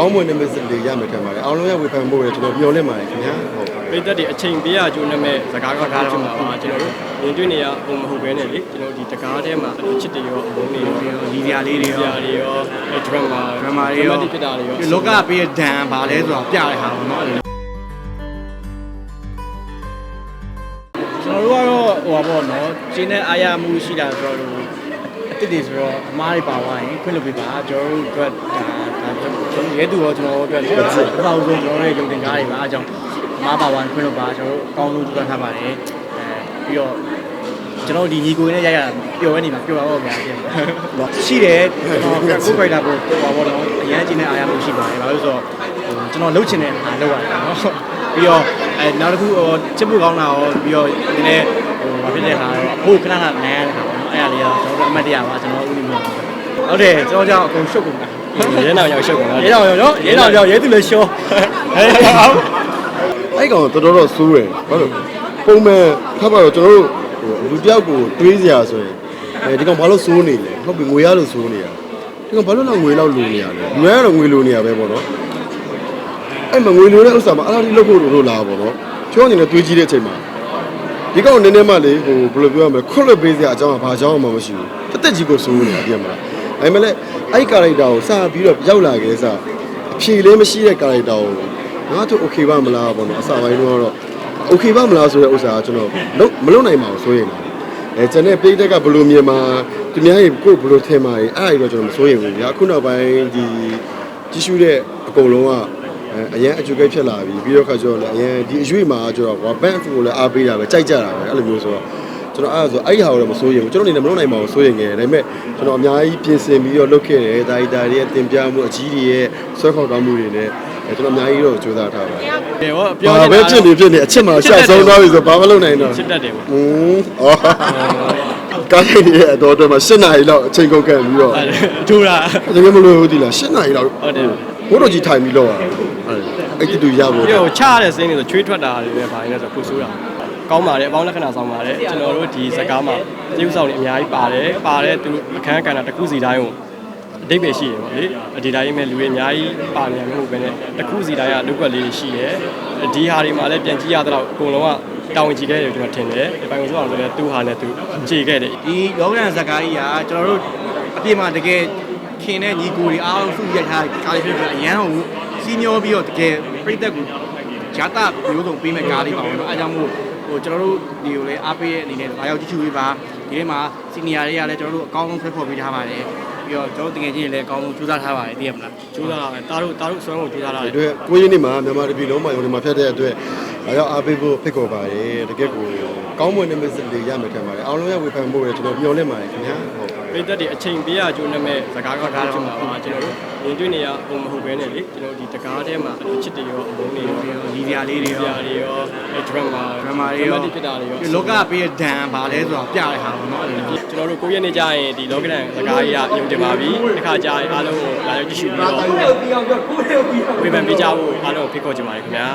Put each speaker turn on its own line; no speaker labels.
ကောင်းမွန်တဲ့ message တွေရမယ်ထင်ပါတယ်အောင်လုံးရဲ့ဝေဖန်ဖို့လည်းကျွန်တော်မျှော်လင့်ပါတယ်ခင်ဗျာဟုတ်
ပိတ်သက်တွေအချိန်ပေးရကျိုးနဲ့မဲ့စကားကောင်းချင်ပါပါကျွန်တော်တို့မြင်တွေ့နေရဟိုမဟုတ်ဘဲနဲ့လေကျွန်တော်ဒီတကားထဲမှာချစ်တွေရောအမုန်းတွေရော
ဒီပြာလေးတွေ
ဆ
ရော
ရာတွေရောအဲဒရမာ
ဒရမာတွေရော
ဖြစ်တာတွေရော
လောကပေးတဲ့ဒဏ်ဘာလဲဆိုတာပြတဲ့ဟာပေါ့နော်အဲ့လိုကျွန်တော်တို့ကတော့ဟိုပါပေါ့နော်ကျင်းတဲ့အားရမှုရှိတာဆိုတော့အစ်စ်တွေဆိုတော့အမားတွေပါသွားရင်ခွင့်လုပ်ပေးပါကျွန်တော်တို့အတွက်ဒါဒါ ကျွန်တော်ရဲသူရောကျွန်တော်တို့အတွက်အကောင်းဆုံးကျွန်တော်တို့ရဲ့ယုံတင်ကားတွေပါအကြောင်းအမားပါသွားရင်ခွင့်လုပ်ပါကျွန်တော်တို့အကောင်းဆုံးကြိုးစားထားပါတယ်အဲပြီးတော့ကျွန်တော်ဒီညီကိုနဲ့ရိုက်ရတာပျော်ရနေမှာပျော်ပါတော့ဗျာရှင်ရှိတယ်ကျွန်တော်ကိုယ်ခိုက်တာပေါ့ဟိုပါပေါ့နော်အရန်ကျင်းတဲ့အားရမှုရှိပါတယ်ဘာလို့ဆိုတော့ကျွန်တော်လှုပ်ချင်တဲ့အားလုပ်ရတယ်နော်ပြီးတော့အဲနောက်တစ်ခုဟိုချစ်ဖို့ကောင်းတာရောပြီးတော့ဒီနေ့ဟိုဘာဖြစ်တဲ့ဟာတော့အဖို့ခဏခဏနိုင်ရတဲ့ဟာပေါ့နော်အဲ့ဒါလေးတော့ကျွန်တော်တို့အမှတ်တရပါကျွန်တော်ဦးနေမျိုးဟုတ်တယ်ကျွန်တော်ကြောင့်အကုန်ရှုပ်ကုန်တာ
ရဲနောင်ရောက်ရှုပ်ကုန်တာ
ရဲတော်ရောနော်ရဲတော်ကြောင့်ရဲသူလည်းရှောဟဲ့အောင်
အဲ့ကောင်တော်တော်တော့စိုးတယ်ဘာလို့ပုံမှန်ခပ်ပါတော့ကျွန်တော်တို့ဟိုလူတယောက်ကိုတွေးစရာဆိုရင်အဲဒီကောင်ဘာလို့စိုးနေလဲဟုတ်ပြီငွေရလို့စိုးနေတာဒီကောင်ဘာလို့တော့ငွေလောက်လိုနေရလဲငွေရတော့ငွေလိုနေရပဲပေါ့နော်အဲ့မငွေလိုတဲ့ဥစ္စာမှာအားလုံးလုတ်ဖို့လိုလာပေါ့နော်ကျောင်းအနေနဲ့တွေးကြည့်တဲ့အချိန်မှာဒီကောင်နည်းနည်းမှလေဟိုဘယ်လိုပြောရမလဲခွတ်လွတ်ပေးစရာအကြောင်းကဘာအကြောင်းမှမရှိဘူးတက်တက်ကြီးကိုစိုးနေတာပြင်မလား ဒါပေမဲ့လည်းအဲ့ character ကိုစပြီးတော့ရောက်လာခဲ့စအဖြေလေးမရှိတဲ့ character ကိုငါတို့ okay ပါမလားပေါ့နော်အစပိုင်းတော့ okay ပါမလားဆိုတဲ့ဥစ္စာကကျွန်တော်မလုပ်နိုင်ပါဘူးဆိုရင်အဲကျွန်내ပိတ်တက်ကဘယ်လိုမြင်မှာသူများရေကိုဘယ်လိုထင်မှာရေအဲ့အဲ့တော့ကျွန်တော်မစိုးရင်ဘူးဗျာအခုနောက်ပိုင်းဒီကြီးရှုတဲ့အကုန်လုံးကအရန်အကျုပ်ကိဖြစ်လာပြီပြီးတော့ခါကျတော့လည်းအရန်ဒီအရွေ့မှာကျတော့ကွာ bank ကိုလည်းအားပေးတာပဲကြိုက်ကြတာပဲအဲ့လိုမျိုးဆိုတော့ ကျွန်တော်အဲ့ဒါဆိုအဲ့ဒီဟာကိုတော့မစိုးရင်ဘူးကျွန်တော်အနေနဲ့မလုပ်နိုင်ပါဘူးစိုးရင်ငယ်ဒါပေမဲ့ကျွန်တော်အများကြီးပြင်ဆင်ပြီးတော့လုပ်ခဲ့တယ်ဒါဒီတာတွေရဲ့တင်ပြမှုအကြီးတွေရဲ့ဆွဲခေါ်ကောင်းမှုတွေနဲ့အဲကျွန်တော်အများကြီးတော့ကြိုးစားထားပါတယ်
တယ်ဟော
ပြောပဲဖြစ်နေဖြစ်နေအချက်မှာရှာဆုံးသွားပြီဆိုဘာမလုပ်နိုင်တော့
ချစ်တတ်တယ်ပေါ့
อืมအော်ကားရည်ရဲ့အတော်တော်မှာ7နာရီလောက်အချိန်ကုန်ခဲ့ပြီးတော့
ထူတာ
တကယ်မလို့ဟုတ်ဒီလား7နာရီလောက်
ဟုတ်တယ်
ဘိုးတော်ကြီးထိုင်ပြီးလောက်ရအဲ့ဒီတူရဖို့
ပြီးတော့ချရတဲ့စိမ့်တွေဆိုချွေးထွက်တာတွေပဲဘာလဲဆိုပူဆိုးတာ ကောင်းပါတယ်အပေါင်းလက္ခဏာဆောင်ပါတယ်ကျွန်တော်တို့ဒီစကားမှာတရုပ်ဆောင်တွေအများကြီးပါတယ်ပါတယ်သူအခန်းကဏ္ဍတစ်ခုစီတိုင်းကိုအတိတ်ပဲရှိရပါလေဒီတိုင်းမဲ့လူတွေအများကြီးပါနေရမှာမဟုတ်ဘဲနဲ့တစ်ခုစီတိုင်းကလုတ်ကွက်လေးတွေရှိတယ်ဒီဟာတွေမှာလည်းပြန်ကြည့်ရတော့အကုန်လုံးကတောင်းဝင်ကြည့်ခဲ့တယ်ကျွန်တော်ထင်တယ်ဒီပိုင်းကိုဆိုအောင်ဆိုလည်းသူ့ဟာနဲ့သူကြည့်ခဲ့တယ်
ဒီလောကရန်ဇာတ်ကားကြီးကကျွန်တော်တို့အပြစ်မှာတကယ်ခင်တဲ့ညီကိုတွေအားလုံးစုရက်ထားကားလေးဖြစ်ပြီးအရန်ကိုစီးမျောပြီးတော့တကယ်ပြိသက်ကိုဂျာတာမျိုးစုံပေးမဲ့ကားလေးပါဘောနော်အဲကြောင့်မို့ ဟိုကျွန်တော်တို့ဒီကိုလည်းအားပေးတဲ့အနေနဲ့လာရောက်ကြည့်ရှုပေးပါဒီထဲမှာစီနီယာတွေကလည်းကျွန်တော်တို့အကောင်းဆုံးဆွဲခေါ်ပေးထားပါတယ်ပြီးတော့ကျွန်တော်တို့တကယ်ချင်းတွေလည်းအကောင်းဆုံးကြိုးစားထားပါတယ်သိရမလား
ကျိုးစားတာပဲတားတို့တားတို့ဆွဲဖို့ကျိုးစားတာ
ဒီ
လေ
အတွက်ကိုရင်းနေမှာမြန်မာတပြည်လုံးမှာရုံဒီမှာဖြတ်တဲ့အတွက်အရောက်အားပေးဖို့ဖိတ်ခေါ်ပါတယ်တကယ်ကိုကောင်းမွန်တဲ့ message တွေရမယ်ထင်ပါတယ်အောင်လုံးရဲ့ဝေဖန်ဖို့လည်းကျွန်တော်မျှော်လင့်ပါတယ်ခင်ဗျာဟုတ်
ပိတ်သက်တွေအချိန်ပေးရကျိုးနဲ့မဲ့စကားကောင်းချင်ပါပါကျွန်တော်တို့မြင်တွေ့နေရဟိုမဟုတ်ဘဲနဲ့လေကျွန်တော်ဒီတကားထဲမှာချစ်တွေရောအမုန်းတွေရော
ဒီပြာလေးတွေ
ဆ
ရော
ရာတွေရောအဲဒရမာ
ဒရမာတွေရော
ဖြစ်တာတွေရော
လောကပေးတဲ့ဒဏ်ဘာလဲဆိုတာပြတဲ့ဟာပေါ့နော်အဲ့လိုမျိုး
ကျွန်တော်တို့ကိုယ့်ရဲ့နေကြရင်ဒီလောကဒန်စကားကြီးကယုံကြည်ပါပြီတစ်ခါကြာရင်အားလုံးကိုလာရောက်ကြည့်ရှုပြီးတော့ဝေဖန်ပေးကြဖို့အားလုံးကိုဖိတ်ခေါ်ချင်ပါတယ်ခင်ဗျာ